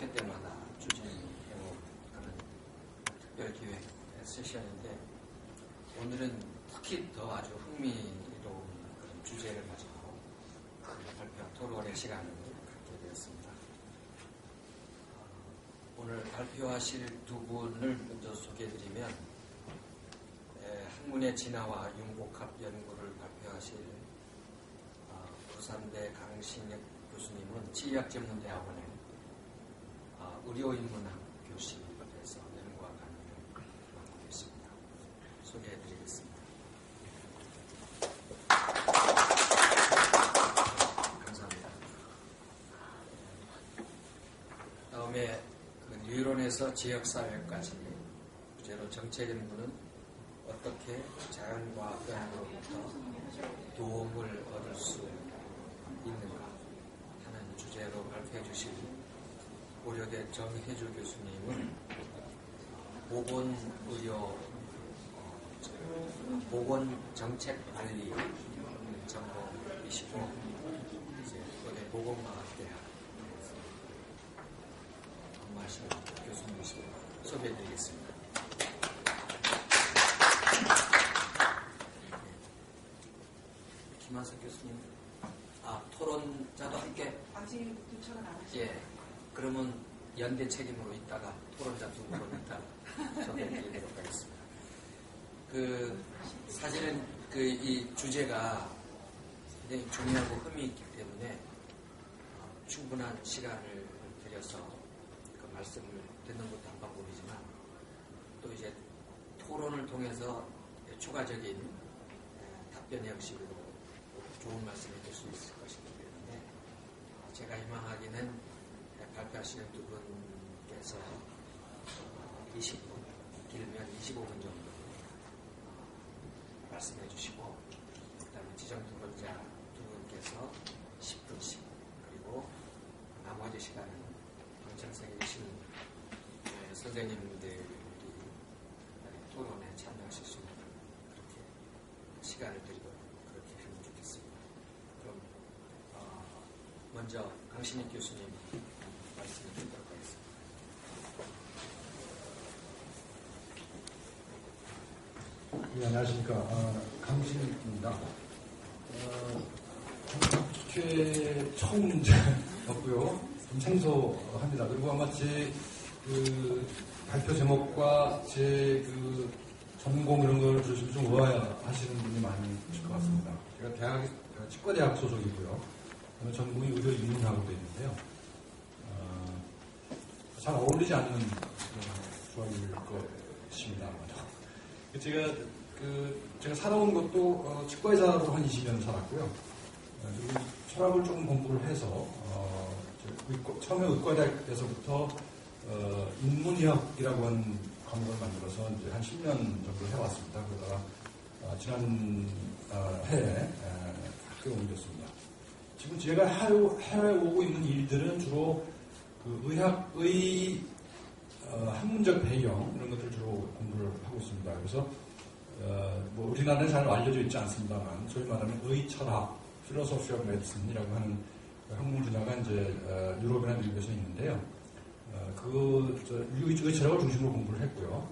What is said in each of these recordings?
6회 때마다 추진해오는 특별 기획 세션인데 오늘은 특히 더 아주 흥미로운 그런 주제를 가지고 발표 토론의 시간을 갖게 되었습니다. 어, 오늘 발표하실 두 분을 먼저 소개해드리면 에, 학문의 진화와 융복합 연구를 발표하실 어, 부산대 강신혁 교수님은 치의학 전문대학원의 어, 의료인문학 교실에서 연구와 강의를 맡고 있습니다. 소개해드리겠습니다. 감사합니다. 다음에 그 뉴런에서 지역사회까지 주제로 정책연구는 어떻게 자연과학 연구로부터 도움을 얻을 수 있는가 하는 주제로 발표해 주신 고 려대 정혜주 교수님은 보건의료 어, 보건정책관리 전공이시고 이제 고대 보건과학대학 근무하시는 교수님이시고 소개해드리겠습니다. 김한석 교수님, 아 토론자도 함께 아직 도착은 안 하시죠? 예. 그러면 연대 책임으로 있다가 토론자 두 분으로 있다가 소개해드리도록 하겠습니다. 그 사실은 그 이 주제가 굉장히 중요하고 흠이 있기 때문에 어, 충분한 시간을 들여서 그 말씀을 듣는 것도 한 방법이지만 또 이제 토론을 통해서 추가적인 에, 답변 형식으로 좋은 말씀을 들수 있을 것이기 때문에 어, 제가 희망하기는 발표하시는 두 분께서 20분, 길면 25분 정도 어, 말씀해 주시고, 그 다음에 지정 토론자 두 분께서 10분씩, 그리고 나머지 시간은 방청석에 계신 네, 선생님들이 네, 토론에 참여하실 수 있는 그렇게 시간을 드리도록 그렇게 하면 좋겠습니다. 그럼 어, 먼저 강신익 교수님 말씀을 드리도록 하겠습니다. 네, 안녕하십니까. 어, 강신입니다. 어, 최 처음 문제였고요. 좀 생소합니다. 그리고 아마 제 그 발표 제목과 제 그 전공 이런 걸 들으시면 좀 의아하시는 분이 많이 계실 것 같습니다. 제가 대학, 치과대학 소속이고요. 전공이 의료 인문학으로 되어 있는데요. 어, 잘 어울리지 않는 조합일 것입니다. 제가 그 제가 살아온 것도 어, 치과의사로 한 20년 살았고요. 어, 철학을 조금 공부를 해서 어, 저 의과- 처음에 의과대학에서부터 어, 인문의학이라고 하는 과목을 만들어서 이제 한 10년 정도 해왔습니다. 그러다가 어, 지난 어, 해에 에, 학교에 옮겼습니다. 지금 제가 해오- 해오고 있는 일들은 주로 그 의학의 어, 학문적 배경 이런 것들 주로 공부를 하고 있습니다. 그래서 어, 뭐 우리나라는 잘 알려져 있지 않습니다만 소위 말하는 의철학, philosophy of medicine이라고 하는 그 학문 분야가 이제 어, 유럽이나 미국에서 있는데요. 어, 그 의철학을 중심으로 공부를 했고요.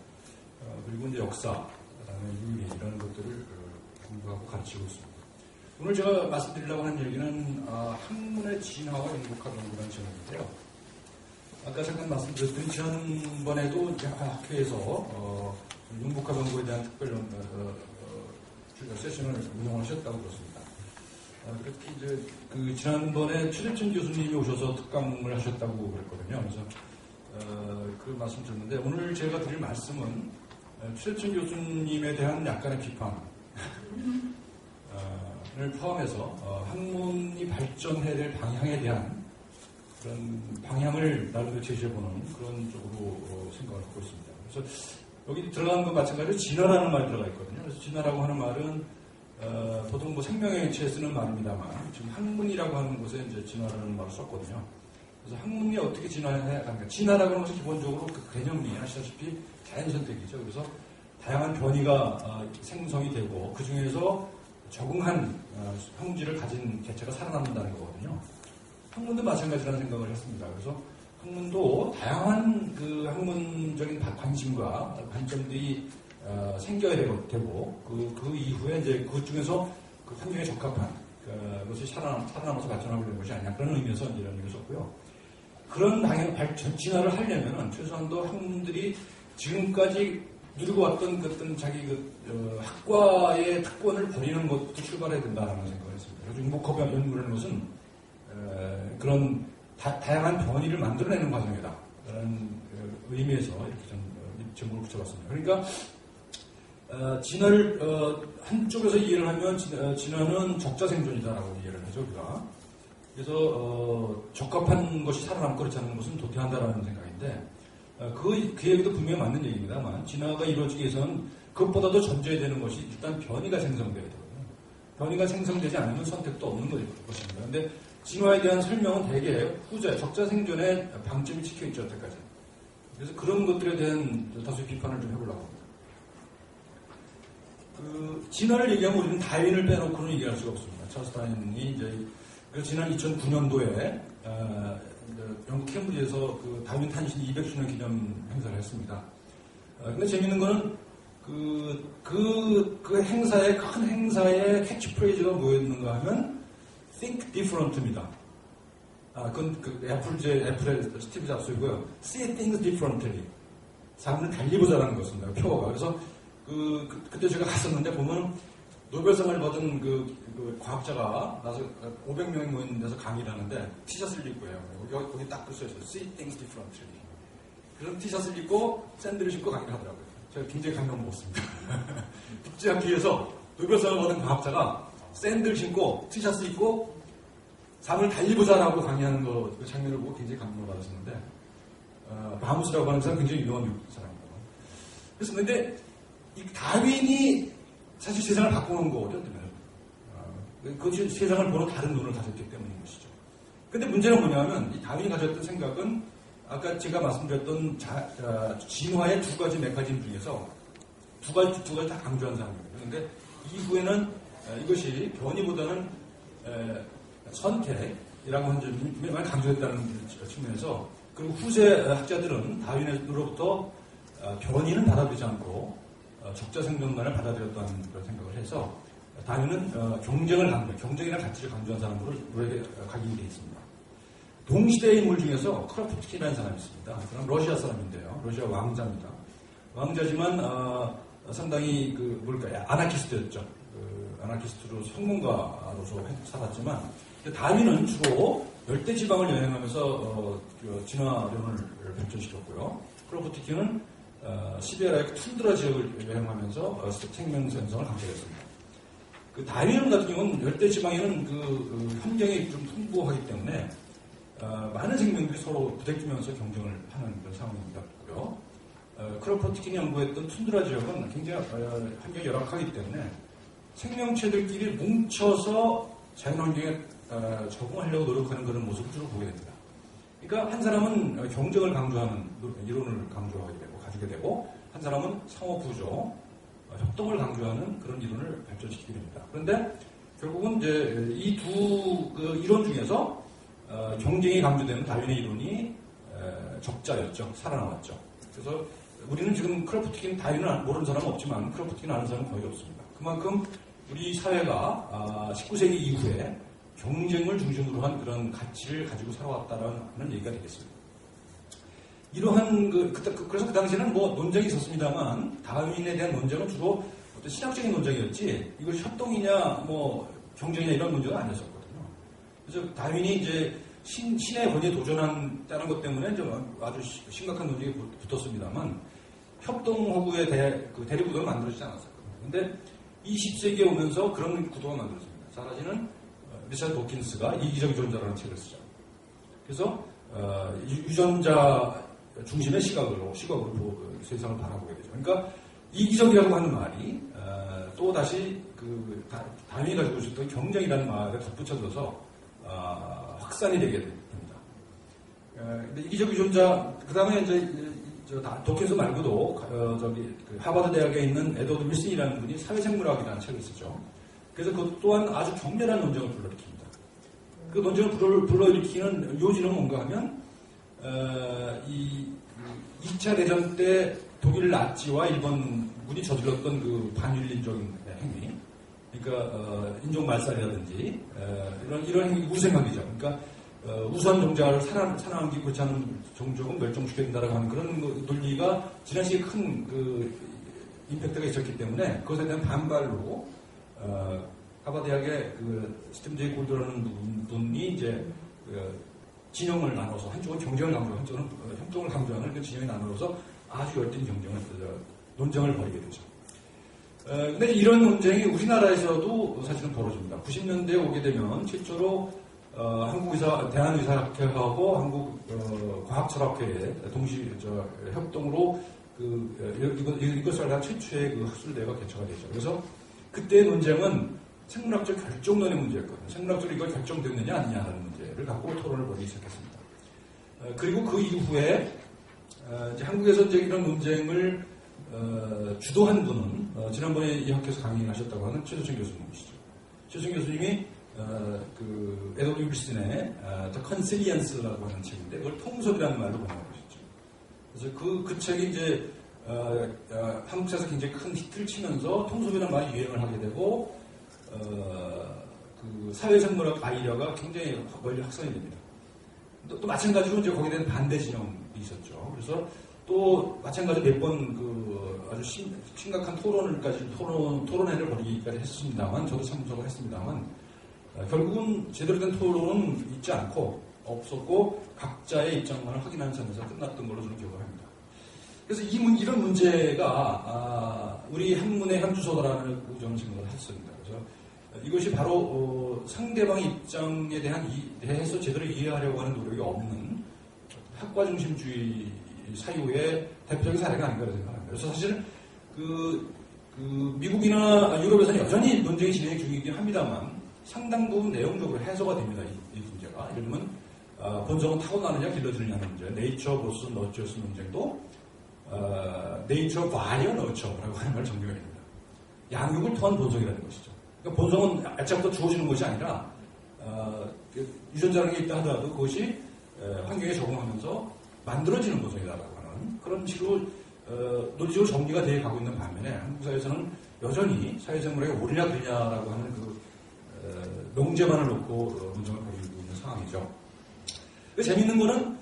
어, 그리고 이제 역사, 그다음에 윤리 이런 것들을 어, 공부하고 가르치고 있습니다. 오늘 제가 말씀드리려고 하는 얘기는 어, 학문의 진화와 행복한 연구라는 제목인데요. 아까 잠깐 말씀드렸더니 지난번에도 이제 학회에서 어, 융복합 연구에 대한 특별 연- 어, 어, 세션을 운영하셨다고 그렇습니다. 어, 그렇게 이제 그 지난번에 최재천 교수님이 오셔서 특강을 하셨다고 그랬거든요. 그래서 어, 그 말씀 드렸는데 오늘 제가 드릴 말씀은 어, 최재천 교수님에 대한 약간의 비판. 어, 를 포함해서 어, 학문이 발전해야 될 방향에 대한 그런 방향을 나름대로 제시해보는 그런 쪽으로 어, 생각을 하고 있습니다. 그래서 여기 들어가는 것 마찬가지로 진화라는 말이 들어가 있거든요. 그래서 진화라고 하는 말은 어, 보통 뭐 생명의 일치에 쓰는 말입니다만 지금 학문이라고 하는 곳에 이제 진화라는 말을 썼거든요. 그래서 학문이 어떻게 진화해야 합니까? 진화라고 하는 것은 기본적으로 그 개념이 아시다시피 자연 선택이죠. 그래서 다양한 변이가 어, 생성이 되고 그 중에서 적응한 어, 형질을 가진 개체가 살아남는다는 거거든요. 학문도 마찬가지라는 생각을 했습니다. 그래서 학문도 다양한 그 학문적인 바- 관심과 관점들이 어, 생겨야 되고, 그, 그 이후에 이제 그 중에서 그 환경에 적합한 그, 것이 살아남, 살아남아서 발전하고 있는 것이 아니냐 그런 의미에서 이런 얘기를 썼고요. 그런 방향 발전 진화를 하려면은 최소한도 학문들이 지금까지 누리고 왔던 그 어떤 자기 그 어, 학과의 특권을 버리는 것부터 출발해야 된다는 생각을 했습니다. 그래서 융복합 연구라는 것은 어, 그런 다, 양한 변이를 만들어내는 과정이다. 라는 그 의미에서 이렇게 좀 어, 제목을 붙여봤습니다. 그러니까 어, 진화를 어, 한쪽에서 이해를 하면 진, 어, 진화는 적자 생존이다라고 이해를 하죠 우리가. 그래서 어, 적합한 것이 살아남고 그렇지 않은 것은 도태한다라는 생각인데 어, 그, 그 얘기도 분명히 맞는 얘기입니다만 진화가 이루어지기 위해서는 그것보다도 전제해야 되는 것이 일단 변이가 생성돼야 되거든요. 변이가 생성되지 않으면 선택도 없는 것입니다. 그런데 진화에 대한 설명은 대개 후자, 적자 생존에 방점이 찍혀있죠, 여태까지. 그래서 그런 것들에 대한 다소 비판을 좀 해보려고 합니다. 그, 진화를 얘기하면 우리는 다윈을 빼놓고는 얘기할 수가 없습니다. 찰스 다윈이 이제, 그 지난 2009년도에, 어, 영국 캠브리지에서 그 다윈 탄신 200주년 기념 행사를 했습니다. 어, 근데 재밌는 거는 그, 그, 그 행사에, 큰 행사의 캐치프레이즈가 뭐였는가 하면, think different입니다. 아, 그건 그 애플, 제 애플의 스티브 잡스이고요. see things differently. 사람을 달리 보자라는 것입니다. 표어가. 그래서 그, 그, 그 때 제가 갔었는데 보면 노벨상을 받은 그, 그 과학자가 나서 500명이 모인 데서 강의를 하는데 티셔츠를 입고 해요. 여기, 거기 딱 써있어요. see things differently. 그런 티셔츠를 입고 샌들을 신고 강의를 하더라고요. 제가 굉장히 감명 먹었습니다. 국제학회에서 노벨상을 받은 과학자가 샌들 신고 티셔츠 입고 삶을 달리 보자라고 강의하는 거, 그 장면을 보고 굉장히 감명을 받았었는데, 어, 바무스라고 하는 사람 굉장히 유명한 사람입니다. 그래서 근데 이 다윈이 사실 세상을 바꾸는 거거든요. 어, 그것이 세상을 보는 다른 눈을 가졌기 때문인 것이죠. 근데 문제는 뭐냐면 이 다윈이 가졌던 생각은 아까 제가 말씀드렸던 자, 자, 진화의 두 가지 메커니즘 중에서 두 가지, 두 가지 다 강조한 사람입니다. 그런데 이후에는 에, 이것이 변이보다는 에, 선택이라고 하는 점이 많이 강조했다는 측면에서 그리고 후세 학자들은 다윈으로부터 어, 변이는 받아들이지 않고 어, 적자 생존만을 받아들였다는 그런 생각을 해서 다윈은 어, 경쟁을 강조, 경쟁이나 가치를 강조한 사람으로 우리에게 각인되어 있습니다. 동시대의 인물 중에서 크라프트키라는 사람이 있습니다. 그 사람 러시아 사람인데요. 러시아 왕자입니다. 왕자지만 어, 상당히 그 뭘까요? 아나키스트였죠. 그 아나키스트로 성문가로서 살았지만 다윈은 주로 열대 지방을 여행하면서 어, 그 진화론을 발전시켰고요. 크로프티키는 어, 시베리아의 툰드라 지역을 여행하면서 어, 생명 생성을 강조했습니다. 그 다윈 같은 경우는 열대 지방에는 그, 그 환경이 좀 풍부하기 때문에 어, 많은 생명들이 서로 부대끼면서 경쟁을 하는 그런 상황이고요. 어, 크로포티킹이 연구했던 툰드라 지역은 굉장히 어, 환경이 열악하기 때문에 생명체들끼리 뭉쳐서 자연환경에 어, 적응하려고 노력하는 그런 모습을 주로 보게 됩니다. 그러니까 한 사람은 어, 경쟁을 강조하는 이론을 강조하게 되고 가지게 되고 한 사람은 상호 구조, 어, 협동을 강조하는 그런 이론을 발전시키게 됩니다. 그런데 결국은 이제 이두그 이론 중에서 어, 경쟁이 강조되는 다윈의 이론이 에, 적자였죠. 살아남았죠. 그래서 우리는 지금 크로프트킨 다윈을 모르는 사람은 없지만 크로프트킨 아는 사람은 거의 없습니다. 그만큼 우리 사회가 아, 19세기 이후에 경쟁을 중심으로 한 그런 가치를 가지고 살아왔다는 얘기가 되겠습니다. 이러한 그, 그때, 그- 그래서 그 당시에는 뭐 논쟁이 있었습니다만 다윈에 대한 논쟁은 주로 어떤 신학적인 논쟁이었지 이걸 협동이냐 뭐 경쟁이냐 이런 문제가 아니었었거든요. 그래서 다윈이 이제 신, 신의 권위에 도전한다는 것 때문에 좀 아주 시- 심각한 논쟁이 붙- 붙었습니다만 협동 허구의 대, 그 대립구도가 만들어지지 않았었거든요. 근데 20세기에 오면서 그런 구도가 만들어집니다. 사라지는 어, 리차드 도킨스가 이기적 유전자라는 책을 쓰죠. 그래서 어, 유- 유전자 중심의 시각으로 시각으로 보- 세상을 바라보게 되죠. 그러니까 이기적이라고 하는 말이 어, 또 다시 그 다- 다윈이 가지고 있었던 경쟁이라는 말에 덧붙여져서 어, 확산이 되게 됩니다. 어, 근데 이기적 유전자 그 다음에 이제 도킨스 말고도 어, 저기 그 하버드 대학에 있는 에드워드 윌슨이라는 분이 사회생물학이라는 책을 쓰죠. 그래서 그것 또한 아주 격렬한 논쟁을 불러일으킵니다. 그 논쟁을 불러, 불러일으키는 요지는 뭔가 하면 어, 이 2차 대전 때 독일 나치와 일본군이 저질렀던 그 반윤리적인 그러니까 어, 인종 말살이라든지 어, 이런 이런 무생각이죠. 그러니까 어, 우수한 종자를 살아, 살아남기 그렇지 않은 종족은 멸종시켜야 된다고 하는 그런 그 논리가 지난 시기에 큰그 임팩트가 있었기 때문에 그것에 대한 반발로 어, 하버 대학의 그 스팀 제이 골드라는 분이 이제 그 진영을 나눠서 한쪽은 경쟁을 강조하고 한쪽은 어, 협동을 강조하는 그 진영이 나눠서 아주 열띤 경쟁을 저, 논쟁을 벌이게 되죠. 어, 근데 이런 논쟁이 우리나라에서도 사실은 벌어집니다. 90년대에 오게 되면 최초로 어, 한국의사, 대한의사학회하고 한국 어, 과학철학회 동시 저, 협동으로 그 어, 이것, 이것을 한 최초의 그 학술대회가 개최가 되죠. 그래서 그때의 논쟁은 생물학적 결정론의 문제였거든요. 생물학적으로 이걸 결정됐느냐 아니냐는 문제를 갖고 토론을 벌이기 시작했습니다. 어, 그리고 그 이후에 어, 이제 한국에서 이제 이런 논쟁을 어, 주도한 분은 어, 지난번에 이 학교에서 강의하셨다고 하는 최수정 교수님이시죠. 최수정 교수님이 어, 그 에드워드 윌슨의 어, The Consilience라고 하는 책인데 그걸 통섭이라는 말로 번역하셨죠. 그래서 그, 그 책이 이제 어, 어, 한국에서 굉장히 큰 히트를 치면서 통섭이라는 말이 유행을 하게 되고 어, 그 사회생물학 아이디어가 굉장히 멀리 확산이 됩니다. 또, 또 마찬가지로 이제 거기에 대한 반대 진영이 있었죠. 그래서 또 마찬가지로 몇 번 그 아주 심, 심각한 토론을까지 토론 토론회를 벌이기까지 했습니다만 저도 참석을 했습니다만 어, 결국은 제대로 된 토론은 있지 않고 없었고 각자의 입장만을 확인하는 선에서 끝났던 걸로 저는 기억을 합니다. 그래서 이 문, 이런 문제가 아, 우리 한문의 현주소다라는 저는 생각을 했습니다. 그래서 이것이 바로 어, 상대방의 입장에 대한 이, 대해서 제대로 이해하려고 하는 노력이 없는 학과 중심주의 사유의 대표적인 사례가 아닌가 생각합니다. 그래서 사실 그, 그 미국이나 유럽에서는 여전히 논쟁이 진행 중이긴 합니다만 상당 부분 내용적으로 해소가 됩니다. 이, 이 문제가. 예를 들면 어, 본성은 타고나느냐 길러지느냐는 문제, 네이처 버스 너처스 논쟁도 어, 네이처 바리어 너처라고 하는 걸 정리해야 됩니다. 양육을 통한 본성이라는 것이죠. 그러니까 본성은 애착부터 주어지는 것이 아니라 어, 그 유전자라는 게 있다 하더라도 그것이 에, 환경에 적응하면서 만들어지는 본성이라고 하는 그런 식으로 어, 논리적으로 정리가 되어 가고 있는 반면에 한국 사회에서는 여전히 사회생물에 옳으냐 그르냐라고 하는 그 어, 명제만을 놓고 어, 논쟁을 벌이고 있는 상황이죠. 그 재밌는 거는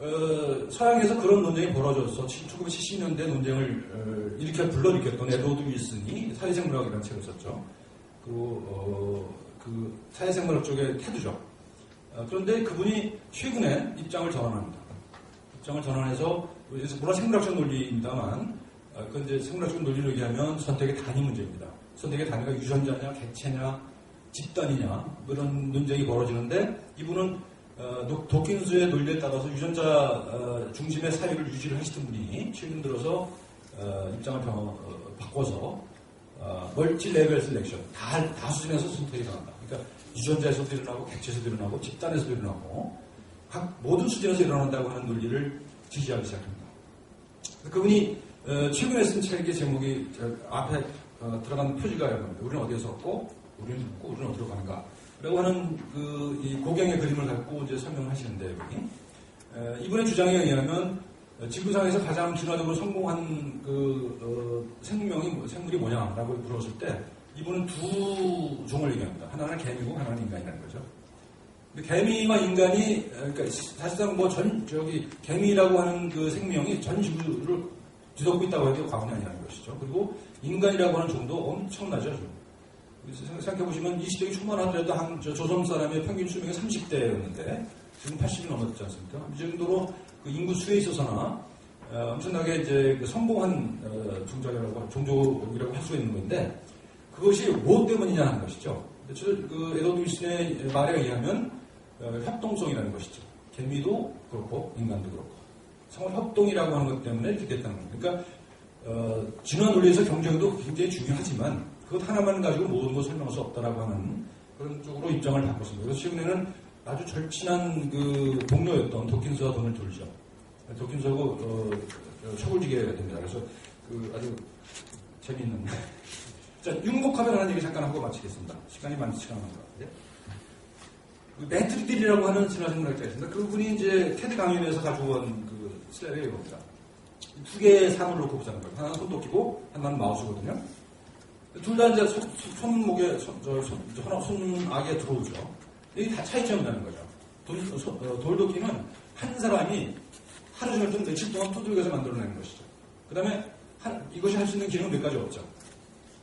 어, 서양에서 그런 논쟁이 벌어져서 1970년대 논쟁을 어, 일으켜 불러일으켰던 에드워드 윌슨이 사회생물학이라는 책을 썼죠. 그리고 어, 그 사회생물학 쪽의 테두죠. 어, 그런데 그분이 최근에 입장을 전환합니다. 입장을 전환해서 물론 생물학적 논리입니다만 어, 그 이제 생물학적 논리로 얘기하면 선택의 단위 문제입니다. 선택의 단위가 유전자냐, 개체냐, 집단이냐 뭐 이런 논쟁이 벌어지는데 이분은 어, 도- 도킨스의 논리에 따라서 유전자 어, 중심의 사유를 유지를 하시던 분이 최근 들어서 어, 입장을 변- 어, 바꿔서 어, 멀티 레벨 셀렉션 다, 다 수준에서 선택이 일어난다. 그러니까 유전자에서도 일어나고 객체에서도 일어나고 집단에서도 일어나고 각 모든 수준에서 일어난다고 하는 논리를 지지하기 시작합니다. 그분이 어, 최근에 쓴 책의 제목이 저 앞에 어, 들어간 표지가 이겁니다. 우리는 어디에서 왔고 우리는 누구, 우리는 어디로 가는가 라고 하는 그 이 고경의 그림을 갖고 이제 설명을 하시는데 여기 에, 이분의 주장에 의하면 어, 지구상에서 가장 진화적으로 성공한 그 어, 생명이 뭐- 생물이 뭐냐라고 물었을 때 이분은 두 종을 얘기합니다. 하나는 개미고 하나는 인간이라는 거죠. 개미와 인간이 어, 그러니까 사실상 뭐 전 저기 개미라고 하는 그 생명이 전 지구를 뒤덮고 있다고 해도 과언이 아니라는 것이죠. 그리고 인간이라고 하는 종도 엄청나죠. 생각해 보시면 20세기 초만 하더라도 한저 조선 사람의 평균 수명이 30대였는데 지금 80이 넘었지 않습니까? 이 정도로 그 인구 수에 있어서나 어, 엄청나게 이제 그 성공한 어, 종자라고 종족이라고 할 수 있는 건데 그것이 무엇 때문이냐 하는 것이죠. 저, 그 에드워드 윌슨의 말에 의하면 어, 협동성이라는 것이죠. 개미도 그렇고 인간도 그렇고 상호 협동이라고 하는 것 때문에 이렇게 됐다는 겁니다. 그러니까 어, 진화 논리에서 경쟁도 굉장히 중요하지만 그것 하나만 가지고 모든 것을 설명할 수 없다라고 하는 그런 쪽으로 입장을 바꿨습니다. 그래서 최근에는 아주 절친한 그 동료였던 도킨스와 돈을 돌죠. 도킨스하고 어, 어, 초골지게 됩니다. 그래서 그 아주 재미있는. 자, 융복합에 관한 얘기 잠깐 하고 마치겠습니다. 시간이 많지 않은 것 같은데. 그 매트리딜이라고 하는 진화생물학자가 있습니다. 그분이 이제 테드 강연에서 가져온 그 슬랩이 이겁니다. 두 개의 사물을 놓고 보자는 거예요. 하나는 손도끼고 하나는 마우스거든요. 둘 다 이제 손, 손목에, 손, 저, 손, 저, 손악에 들어오죠. 여기 다 차이점이라는 거죠. 돌, 손- 어, 돌도끼는 한 사람이 하루 종일 좀 며칠 동안 두들겨서 만들어내는 것이죠. 그 다음에 이것이 할 수 있는 기능은 몇 가지 없죠.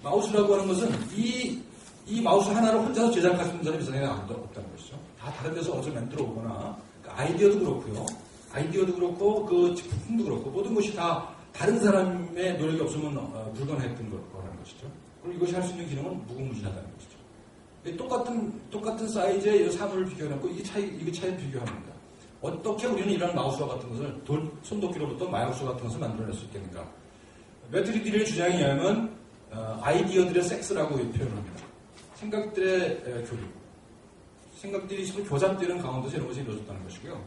마우스라고 하는 것은 이, 이 마우스 하나를 혼자서 있는 사람이 세상에 아무도 없다는 것이죠. 다 다른 데서 어디서 만들어 오거나 그 아이디어도 그렇고요. 아이디어도 그렇고 그 부품도 그렇고 모든 것이 다 다른 사람의 노력이 없으면 어, 불가능했던 거- 거라는 것이죠. 그리고 이것이 할 수 있는 기능은 무궁무진하다는 것이죠. 이 똑같은 똑같은 사이즈의 이 사물을 비교해놓고 이게 차이 이게 차이 비교합니다. 어떻게 우리는 이런 마우스와 같은 것을 돌, 손도끼로부터 마우스 같은 것을 만들어낼 수 있겠는가? 의하면 어, 아이디어들의 섹스라고 표현합니다. 생각들의 에, 교류. 생각들이 서로 교잡되는 가운데서 이런 것이 이루어졌다는 것이고요.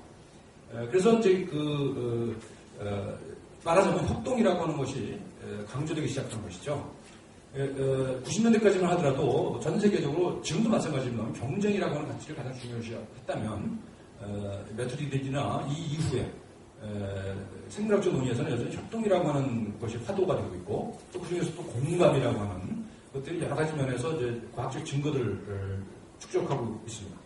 에, 그래서 이제 그 어, 어, 말하자면 협동이라고 하는 것이 에, 강조되기 시작한 것이죠. 에, 어, 90년대까지만 하더라도 전 세계적으로 지금도 마찬가지지만 경쟁이라고 하는 가치를 가장 중요시했다면 어, 메트리들이나 이 이후에 에, 생물학적 논의에서는 여전히 협동이라고 하는 것이 화두가 되고 있고 또 그중에서 또 공감이라고 하는 것들이 여러 가지 면에서 이제 과학적 증거들을 어, 축적하고 있습니다.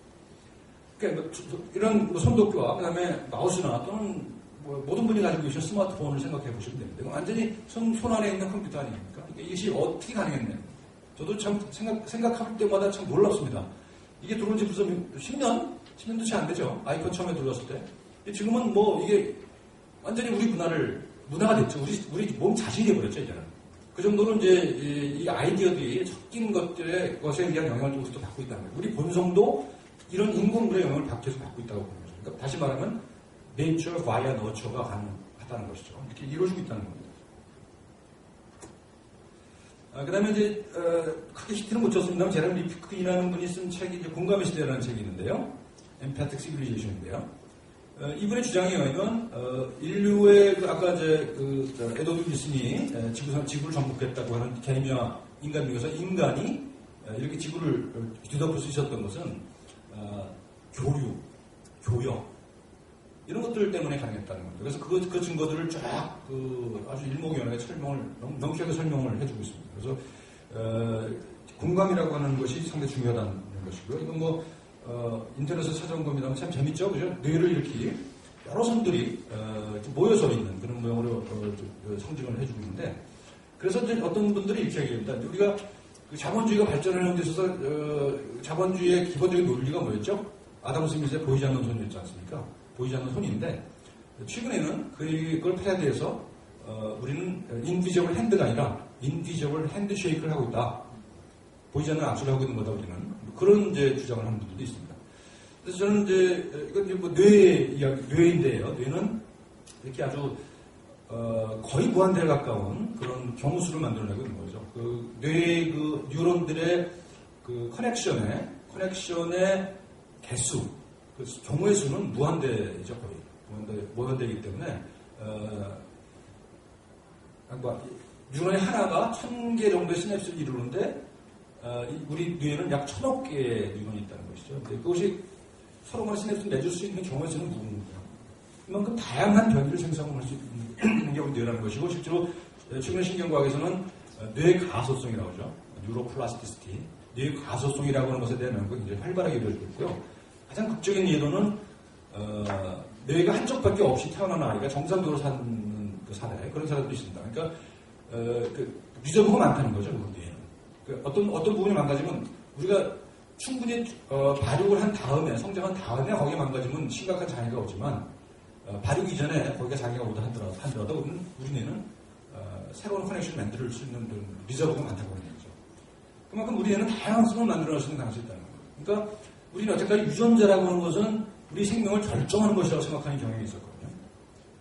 그러니까 뭐 이런 뭐 손도끼와 그다음에 마우스나 또는 뭐 모든 분이 가지고 계신 스마트폰을 생각해 보시면 됩니다. 완전히 손, 손 안에 있는 컴퓨터 아닙니까? 그러니까 이것이 어떻게 가능했냐? 저도 참 생각, 생각할 때마다 참 놀랍습니다. 이게 들어온 지 벌써 10년? 10년도 채 안 되죠. 아이폰 처음에 들어왔을 때. 지금은 뭐 이게 완전히 우리 문화를, 문화가 됐죠. 우리, 우리 몸 자신이 돼버렸죠, 이제는. 그 정도로 이제 이, 이 아이디어들이 섞인 것들의 것에 의한 영향을 또 받고 있다는 거예요. 우리 본성도 이런 인공물의 영향을 받- 계속 받고 있다고 보는 거죠. 그러니까 다시 말하면 네이처 과야 너처가 가능하다는 것이죠. 이렇게 이루어지고 있다는 겁니다. 그 다음에 이제, 어, 크게 히트는 못 쳤습니다만, 제레미 리피크이라는 분이 쓴 책이 이제 공감의 시대라는 책이 있는데요. Empathic Civilization인데요. 어, 이분의 주장에 의하면, 어, 인류의, 그 아까 이제, 그, 저, 에도드 윌슨이 에, 지구, 지구를 정복했다고 하는 개념이나 인간 중에서 인간이 에, 이렇게 지구를 어, 뒤덮을 수 있었던 것은, 어, 교류, 교역, 이런 것들 때문에 가능했다는 겁니다. 그래서 그, 그 증거들을 쫙, 그, 아주 일목요연하게 설명을, 명- 명쾌하게 설명을 해주고 있습니다. 그래서, 어, 공감이라고 하는 것이 상당히 중요하다는 것이고요. 이건 뭐, 어, 인터넷에서 찾아온 겁니다만 참 재밌죠? 그죠? 뇌를 이렇게 여러 손들이, 어, 모여서 있는 그런 모양으로 어, 저, 그 상징을 해주고 있는데, 그래서 이제 어떤 분들이 이렇게 얘기합니다. 우리가 그 자본주의가 발전하는 데 있어서, 어, 자본주의의 기본적인 논리가 뭐였죠? 아담 스미스의 보이지 않는 손이었지 않습니까? 보이지 않는 손인데 최근에는 그걸 패러디해서 어, 우리는 인비저블 핸드가 아니라 인비저블 핸드쉐이크를 하고 있다. 보이지 않는 악수를 하고 있는 거다 우리는 그런 이제 주장을 하는 분들도 있습니다. 그래서 저는 이제 이건 이제 뭐 뇌 이야기 뇌인데요. 뇌는 이렇게 아주 어, 거의 무한대에 가까운 그런 경우수를 만들어내고 있는 거죠. 그 뇌의 그 뉴런들의 그 커넥션의 커넥션의 개수 그 경우의 수는 무한대죠 거의 무한대 무한대이기 때문에 어, 뭐, 뉴런의 하나가 천 개 정도의 시냅스를 이루는데 우리 뇌에는 약 천억 개의 뉴런이 있다는 것이죠. 근데 그것이 서로 간에 시냅스를 내줄 수 있는 경우의 수는 무궁무진합니다. 그만큼 다양한 변이를 생성할 수 있는 게 우리 뇌라는 것이고 실제로 최근 신경과학에서는 어, 뇌 가소성이라고 하죠. 뉴로플라스티시티, 뇌 가소성이라고 하는 것에 대한 연구가 굉장히 활발하게 이루어지고 있고요. 가장 극적인 예로는 어, 뇌가 한쪽밖에 없이 태어난 아이가 정상적으로 사는 그 사례 그런 사례도 있습니다. 그러니까 어, 그 유전부가 많다는 거죠, 그 뇌에는. 그 어떤 어떤 부분이 망가지면 우리가 충분히 어, 발육을 한 다음에 성장한 다음에 거기에 망가지면 심각한 장애가 오지만 어, 발육 이전에 거기가 장애가 오다 하더라도, 하더라도 우리는, 우리 뇌는 어, 새로운 커넥션을 만들 수 있는 그런 리저브가 많다고 하는 거죠. 그만큼 우리 뇌는 다양한 수를 만들어낼 수 있는 가능성이 있다는 거예요. 그러니까 우리는 여태까지 유전자라고 하는 것은 우리 생명을 결정하는 것이라고 생각하는 경향이 있었거든요.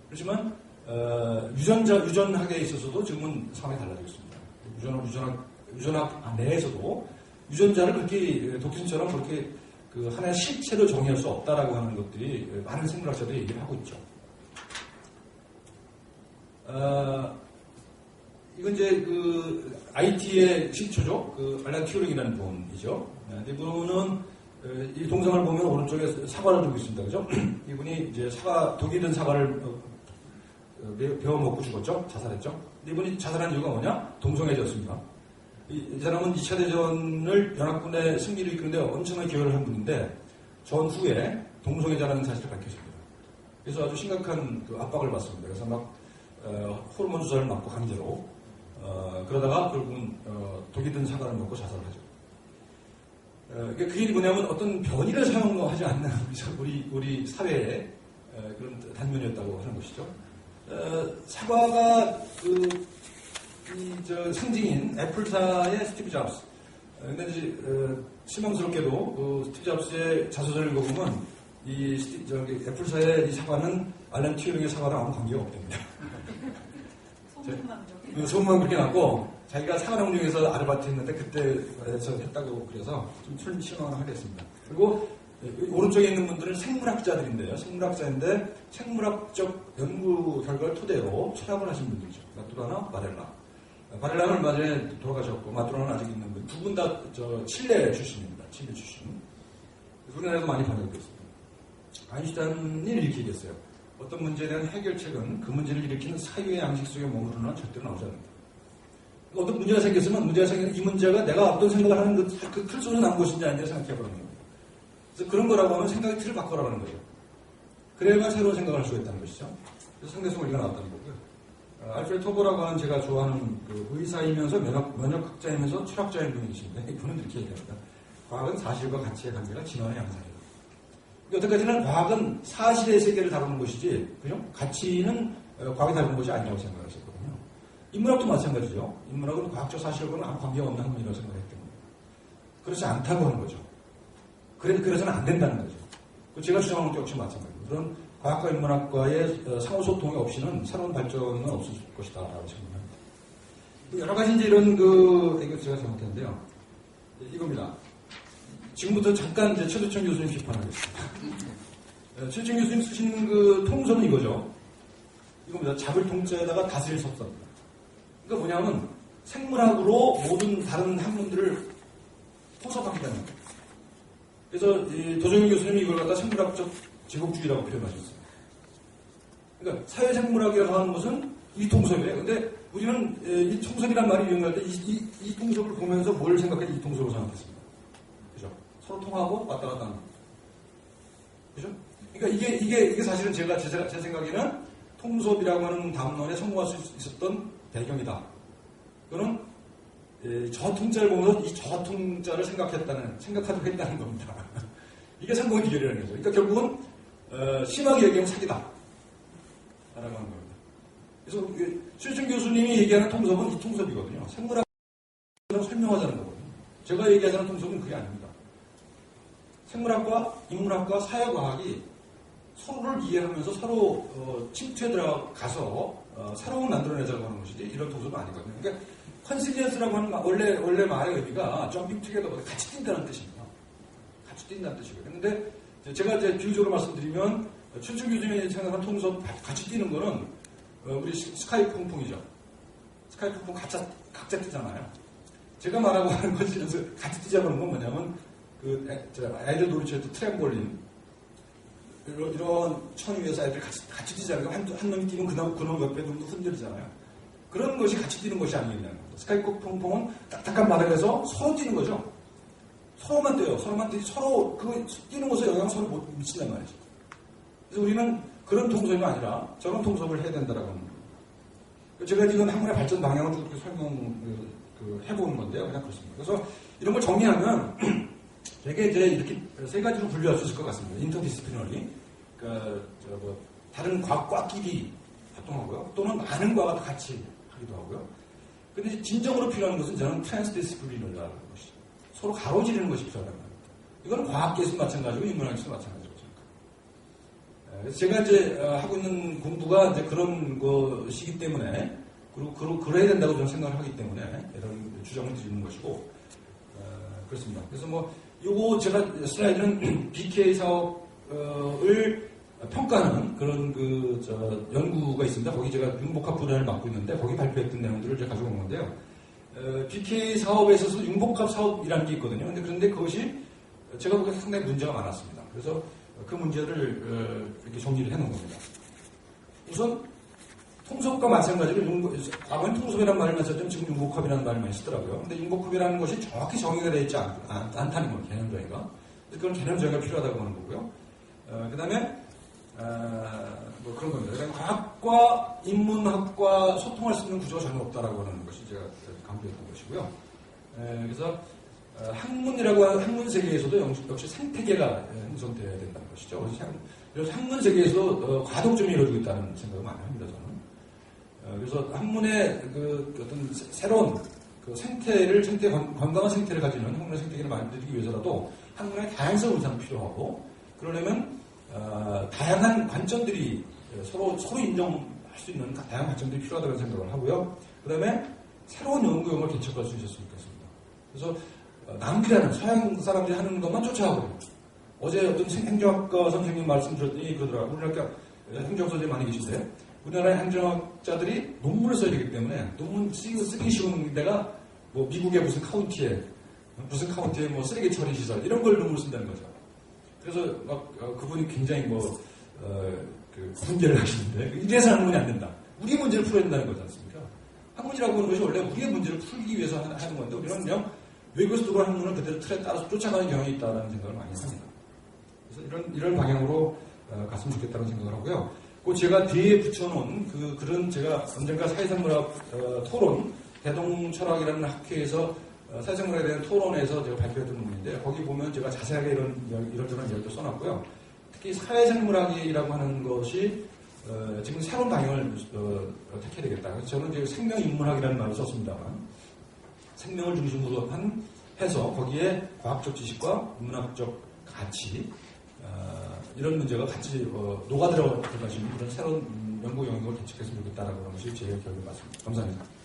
그렇지만 어, 유전자 유전학에 있어서도 지금은 상황이 달라지고 있습니다. 유전학 유전학 유전학 내에서도 유전자를 그렇게 독신처럼 그렇게 그 하나의 실체로 정의할 수 없다라고 하는 것들이 많은 생물학자들이 얘기를 하고 있죠. 어, 이건 이제 그 IT의 시초죠. 그 알란 튜링이라는 분이죠. 네, 이분은 어, 이 동상을 보면 오른쪽에 사과를 들고 있습니다. 그죠? 이분이 이제 사과, 독이 든 사과를 어, 어, 배- 배워 먹고 죽었죠? 자살했죠? 근데 이분이 자살한 이유가 뭐냐? 동성애자였습니다. 이, 이 사람은 2차 대전을 연합군의 승리를 이끄는데 엄청나게 기여를 한 분인데 전후에 동성애자라는 사실을 밝혔습니다. 그래서 아주 심각한 그 압박을 받습니다. 그래서 막 어, 호르몬 주사를 맞고 강제로 어, 그러다가 결국은 어, 독이 든 사과를 먹고 자살을 하죠. 어, 그 일이 뭐냐면 어떤 변이를 사용하지 않는 우리 우리 사회의 어, 그런 단면이었다고 하는 것이죠. 어, 사과가 그 이저 상징인 애플사의 스티브 잡스. 어, 근데 이제 어, 실망스럽게도 그 스티브 잡스의 자서전을 읽어보면 이 스티, 저기 애플사의 이 사과는 알렌 튜링의 사과랑 아무 관계가 없답니다. 소문만 좀. 그 소문만 그렇게 났고 자기가 사과농중에서 아르바이트 했는데 그때에서 했다고 그래서 좀 실- 실망을 하겠습니다. 그리고 오른쪽에 있는 분들은 생물학자들인데요. 생물학자인데 생물학적 연구 결과를 토대로 철학을 하신 분들이죠. 마뚜라나 마렐라. 마렐라는 얼마 전에 돌아가셨고 마뚜라는 아직 있는 분. 두분 다 저 칠레 출신입니다. 칠레 출신. 우리나라에도 많이 번역되어 있습니다. 아인슈타인이 이렇게 얘기했어요. 어떤 문제에 대한 해결책은 그 문제를 일으키는 사유의 양식 속에 머무르는 절대로 나오지 않는다. 어떤 문제가 생겼으면 문제가 생기는 이 문제가 내가 어떤 생각을 하는 그, 그틀 속에 난 것인지 아닌지 생각해 보는 거예요. 그래서 그런 거라고 하면 생각의 틀을 바꿔라는 거예요. 그래야만 새로운 생각을 할 수가 있다는 것이죠. 그래서 상대성 원리가 나왔다는 거고요. 어, 알프레드 토보라고 하는 제가 좋아하는 그 의사이면서 면역, 면역학자이면서 철학자인 분이신데 이분은 이렇게 얘기합니다. 과학은 사실과 가치의 관계가 진화의 양상이다. 여태까지는 과학은 사실의 세계를 다루는 것이지, 그죠? 가치는 어, 과학이 다루는 것이 아니라고 생각했었거든요. 인문학도 마찬가지죠. 인문학은 과학적 사실과는 아무 관계가 없는 학문이라고 생각했기 때문에. 그렇지 않다고 하는 거죠. 그래, 그래서는 안 된다는 거죠. 그 제가 주장하는 것도 역시 마찬가지고. 그런 과학과 인문학과의 어, 상호소통이 없이는 새로운 발전은 없을 것이다. 라고 생각합니다. 여러 가지 이제 이런 그, 이거 제가 잘못했는데요. 이겁니다. 지금부터 잠깐 이제 최두천 교수님 비판하겠습니다. 네, 최두천 교수님 쓰신 그 통서는 이거죠. 이겁니다. 잡을 통자에다가 다스릴 석사입니다. 그러니까 뭐냐면 생물학으로 모든 다른 학문들을 포섭하겠다는 거예요. 그래서 이 도정현 교수님이 이걸 갖다 생물학적 제국주의라고 표현하셨어요. 그러니까 사회생물학이라고 하는 것은 이 통섭이에요. 근데 우리는 에, 이 통섭이란 말이 유행할 때 이, 이, 이 통섭을 보면서 뭘 생각했지? 이 통섭으로 생각했습니다. 그죠? 서로 통하고 왔다 갔다 하는 거. 그죠? 그러니까 이게, 이게, 이게 사실은 제가, 제, 제 생각에는 통섭이라고 하는 담론에 성공할 수 있- 있었던 배경이다. 그거는 에, 저 통자를 보면서 이 저 통자를 생각했다는, 생각하도록 했다는 겁니다. 이게 성공의 비결이라는 거죠. 그러니까 결국은, 어, 심하게 얘기하면 사기다. 라고 하는 겁니다. 그래서 최준 교수님이 얘기하는 통섭은 이 통섭이거든요. 생물학을 설명하자는 거거든요. 제가 얘기하자는 통섭은 그게 아닙니다. 생물학과 인문학과 사회과학이 서로를 이해하면서 서로 어, 침투에 들어가서 어, 새로운 만들어내자고 하는 것이지 이런 통섭은 아니거든요. 그러니까 컨실리언스라고 하는 말, 원래 원래 말의 의미가 점핑 투게더보다 같이 뛴다는 뜻입니다. 같이 뛴다는 뜻이고요. 그런데 제가 이제 비유적으로 말씀드리면 춘춘 교수님이 생각하는 통섭 같이 뛰는 거는 어, 우리 스- 스카이프 풍풍이죠. 스카이프 풍풍 각자 각자 뛰잖아요. 제가 말하고 하는 것이 같이 뛰자고 하는 건 뭐냐면 그 애, 저 아이들 놀이터에서 트램볼린 이런, 천 위에서 아이들 같이 같이 뛰잖아요. 한, 한 놈이 뛰면 그놈 그놈 옆에 놈도 흔들리잖아요. 그런 것이 같이 뛰는 것이 아니겠냐는. 스카이프 풍풍은 딱딱한 바닥에서 서로 뛰는 거죠. 서로만 뛰어요. 서로만 뛰 서로 그 뛰는 곳에 영향 서로 못 미친단 말이죠. 그래서 우리는 그런 통섭이 아니라 저런 통섭을 해야 된다라고 거예요. 제가 지금 학문의 발전 방향을 쭉 이렇게 설명 그, 그 해보는 건데요. 그냥 그렇습니다. 그래서 이런 걸 정리하면 되게 이제 이렇게 세 가지로 분류할 수 있을 것 같습니다. 인터디스플리너리. 그러니까 저 뭐, 다른 과학과끼리 활동하고요. 또는 많은 과가 같이 하기도 하고요. 근데 진정으로 필요한 것은 저는 트랜스디스플리너리라는 것이죠. 서로 가로지르는 것이 필요하다는 겁니다. 이건 과학계에서 마찬가지고 인문학에서 마찬가지고 생각합니다. 그래서 제가 이제 어, 하고 있는 공부가 이제 그런 것이기 때문에 그리고 그러, 그래야 된다고 저는 생각을 하기 때문에 이런 주장을 드리는 것이고 어, 그렇습니다. 그래서 뭐 요거 제가 슬라이드는 BK 사업을 평가하는 그런 그저 연구가 있습니다. 거기 제가 융복합 분야를 맡고 있는데 거기 발표했던 내용들을 제가 가지고 온 건데요. 어, BK 사업에 있어서 융복합 사업이라는 게 있거든요. 근데 그런데 그것이 제가 보기에 상당히 문제가 많았습니다. 그래서 그 문제를 어, 이렇게 정리를 해놓은 겁니다. 우선 통섭과 마찬가지로 융, 아버님 통섭이라는 말을 썼지만 지금 융복합이라는 말을 많이 쓰더라고요. 근데 융복합이라는 것이 정확히 정의가 되어 있지 않, 않, 않다는 거예요. 개념 정의가. 그건 개념 정의가 필요하다고 하는 거고요. 어, 그 다음에 뭐 그런 겁니다. 과학과 인문학과 소통할 수 있는 구조가 전혀 없다라고 하는 것이 제가 강조했던 것이고요. 에, 그래서 어, 학문이라고 하는 학문 세계에서도 영- 역시 생태계가 에, 형성되어야 된다는 것이죠. 그래서 학문 세계에서 어, 과독점이 이루어지고 있다는 생각을 많이 합니다. 저는. 어, 그래서 학문의 그 어떤 새- 새로운 그 생태를 생태 건- 건강한 생태를 가지는 학문의 생태계를 만들기 위해서라도 학문의 다양성 의사는 필요하고 그러려면 어, 다양한 관점들이 어, 서로 서로 인정할 수 있는 다양한 관점들이 필요하다는 생각을 하고요. 그다음에 새로운 연구용을 개척할 수 있었으면 좋겠습니다. 그래서 어, 남들하는 서양 사람들이 하는 것만 쫓아가고 어제 어떤 생- 행정학과 선생님 말씀 드렸더니 그러더라고요. 우리나라 행정학 선생님 많이 계신데 우리나라 행정학자들이 논문을 써야 되기 때문에 논문 쓰기, 쉬운 데가 뭐 미국의 무슨 카운티에 무슨 카운티에 뭐 쓰레기 처리 시설 이런 걸 논문을 쓴다는 거죠. 그래서 막 어, 그분이 굉장히 뭐 어, 그 문제를 하시는데 이래서 학문이 안 된다. 우리 문제를 풀어야 된다는 거지 않습니까? 학문이라고 하는 것이 원래 우리의 문제를 풀기 위해서 하는, 건데 우리는 그냥 외국에서 들어온 학문을 그대로 틀에 따라서 쫓아가는 경향이 있다는 생각을 많이 합니다. 그래서 이런 이런 방향으로 어, 갔으면 좋겠다는 생각을 하고요. 그 제가 뒤에 붙여놓은 그 그런 제가 언젠가 사회생물학 어, 토론 대동철학이라는 학회에서 어, 사회생물학에 대한 토론에서 제가 발표했던 논문인데 거기 보면 제가 자세하게 이런 이런저런 이야기도 써놨고요. 특히 사회생물학이라고 하는 것이 어, 지금 새로운 방향을 어, 어, 택해야 되겠다. 그래서 저는 이제 생명인문학이라는 말을 썼습니다만 생명을 중심으로 한 해서 거기에 과학적 지식과 인문학적 가치 어, 이런 문제가 같이 어, 녹아들어 들어가시는 그런 새로운 음, 연구 영역을 개척했으면 좋겠다라고 하는 것이 제 결론 같습니다. 감사합니다.